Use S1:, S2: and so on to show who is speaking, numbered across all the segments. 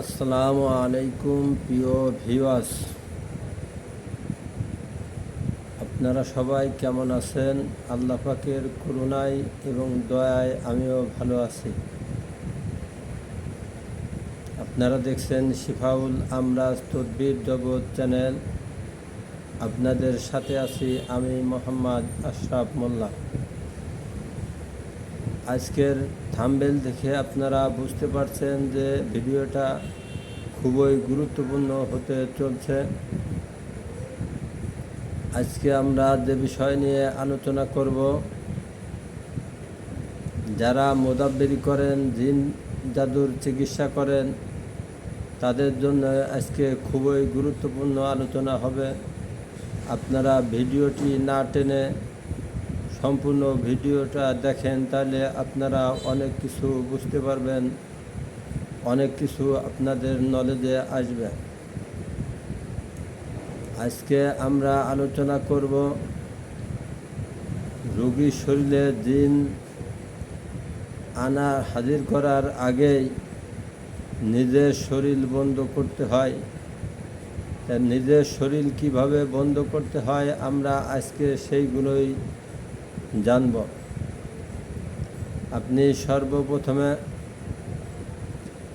S1: আসসালামু আলাইকুম, প্রিয় ভিওয়াস আপনারা সবাই কেমন আছেন? আল্লাহ পাকের করুণায় এবং দয়ায় আমিও ভালো আছি। আপনারা দেখছেন শিফাউল আমরাজ তদ্বির জগৎ চ্যানেল। আপনাদের সাথে আছি আমি মোহাম্মদ আশরাফ মোল্লা। আজকের থামবেল দেখে আপনারা বুঝতে পারছেন যে ভিডিওটা খুবই গুরুত্বপূর্ণ হতে চলছে। আজকে আমরা যে বিষয় নিয়ে আলোচনা করব, যারা মোদাব্বেরি করেন, জিন জাদুর চিকিৎসা করেন, তাদের জন্য আজকে খুবই গুরুত্বপূর্ণ আলোচনা হবে। আপনারা ভিডিওটি না টেনে সম্পূর্ণ ভিডিওটা দেখেন, তাহলে আপনারা অনেক কিছু বুঝতে পারবেন, অনেক কিছু আপনাদের নলেজে আসবে। আজকে আমরা আলোচনা করব রোগীর শরীরে দিন আনা হাজির করার আগেই নিজের শরীর বন্ধ করতে হয়। তা নিজের শরীর কীভাবে বন্ধ করতে হয়, আমরা আজকে সেইগুলোই জানব। আপনি সর্বপ্রথমে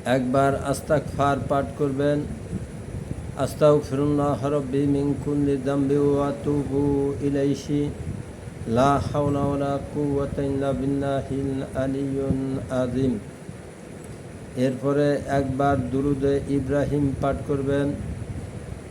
S1: একবার আস্তাক ফার পাঠ করবেন। আস্তাউ ফিরুল্লাহ রব্বি মিন কুল্লি দাম্বি ওয়া তুবু ইলাইহি। লা হাওলা ওয়ালা কুওয়াতা ইল্লা বিল্লাহিল আলিয়্যুল আযীম। এরপরে একবার দুরুদে ইব্রাহিম পাঠ করবেন।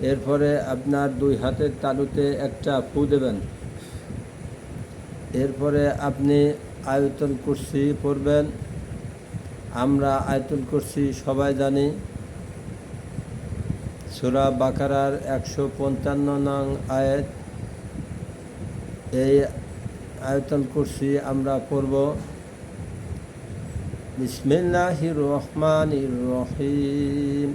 S1: এরপরে আপনার দুই হাতের তালুতে একটা ফু দেবেন। এরপরে আপনি আয়তন কুর্সি পড়বেন। আমরা আয়তন কুর্সি সবাই জানি। সুরা বাকারার একশো পঞ্চান্ন নং আয়াত। এই আয়তন কুর্সি আমরা পড়ব। বিসমিল্লাহির রহমানির রহিম।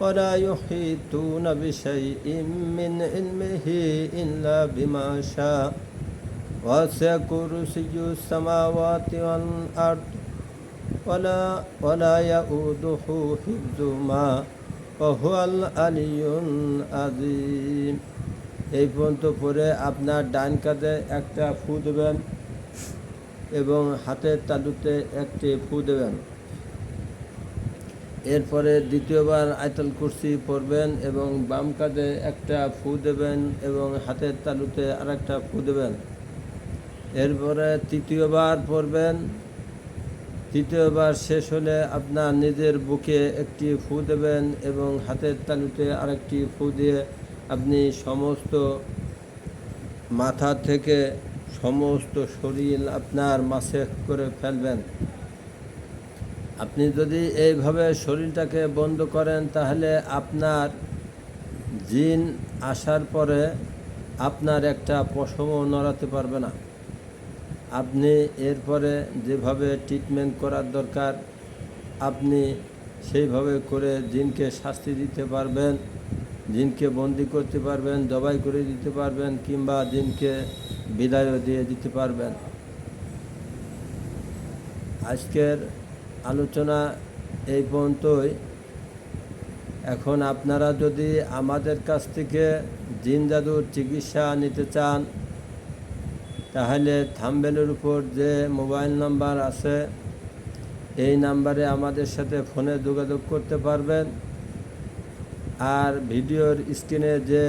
S1: ولا يحيطون بشيء من علمه إلا بما شاء وسع كرسي السماوات والأرض ولا ولا يؤوده حفظهما وهو العلي العظيم এই পর্যন্ত পরে আপনার ডান কাঁধে একটা ফু দেবেন এবং হাতের তালুতে একটি ফু দেবেন এরপরে দ্বিতীয়বার আয়তল কুর্সি পরবেন এবং বাম কাঁধে একটা ফু দেবেন এবং হাতের তালুতে আরেকটা ফু দেবেন। এরপরে তৃতীয়বার পরবেন। তৃতীয়বার শেষ হলে আপনার নিজের বুকে একটি ফু দেবেন এবং হাতের তালুতে আরেকটি ফু দিয়ে আপনি সমস্ত মাথা থেকে সমস্ত শরীর আপনার মাসে করে ফেলবেন। আপনি যদি এইভাবে শরীরটাকে বন্ধ করেন, তাহলে আপনার জিন আসার পরে আপনার একটা পশমও নড়াতে পারবে না। আপনি এরপরে যেভাবে ট্রিটমেন্ট করার দরকার, আপনি সেইভাবে করে জিনকে শাস্তি দিতে পারবেন, জিনকে বন্দি করতে পারবেন, জবাই করে দিতে পারবেন, কিংবা জিনকে বিদায়ও দিয়ে দিতে পারবেন। আজকের আলোচনা এই পর্যন্তই। এখন আপনারা যদি আমাদের কাছ থেকে জিন জাদুর চিকিৎসা নিতে চান, তাহলে থাম্বেলের উপর যে মোবাইল নাম্বার আছে, এই নাম্বারে আমাদের সাথে ফোনে যোগাযোগ করতে পারবেন। আর ভিডিওর স্ক্রিনে যে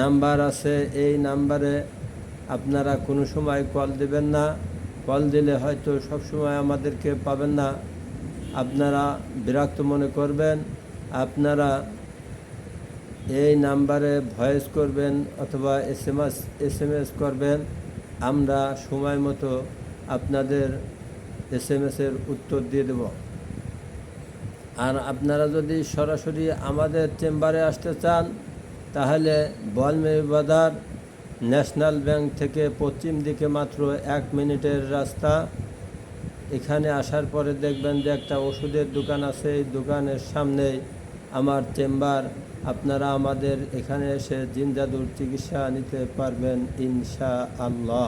S1: নাম্বার আছে, এই নাম্বারে আপনারা কোনো সময় কল দেবেন না। কল দিলে হয়তো সবসময় আমাদেরকে পাবেন না। আপনারা বিরক্ত মনে করবেন, আপনারা এই নাম্বারে ভয়েস করবেন অথবা S M S S M S করবেন। আমরা সময় মতো আপনাদের এস এম এসের উত্তর দিয়ে দেব। আর আপনারা যদি সরাসরি আমাদের চেম্বারে আসতে চান, তাহলে বলমে বাজার ন্যাশনাল ব্যাংক থেকে পশ্চিম দিকে মাত্র এক মিনিটের রাস্তা। এখানে আসার পরে দেখবেন যে একটা ওষুধের দোকান আছে, এই দোকানের সামনেই আমার চেম্বার। আপনারা আমাদের এখানে এসে জিন্দাদুর চিকিৎসা নিতে পারবেন ইনশা আল্লাহ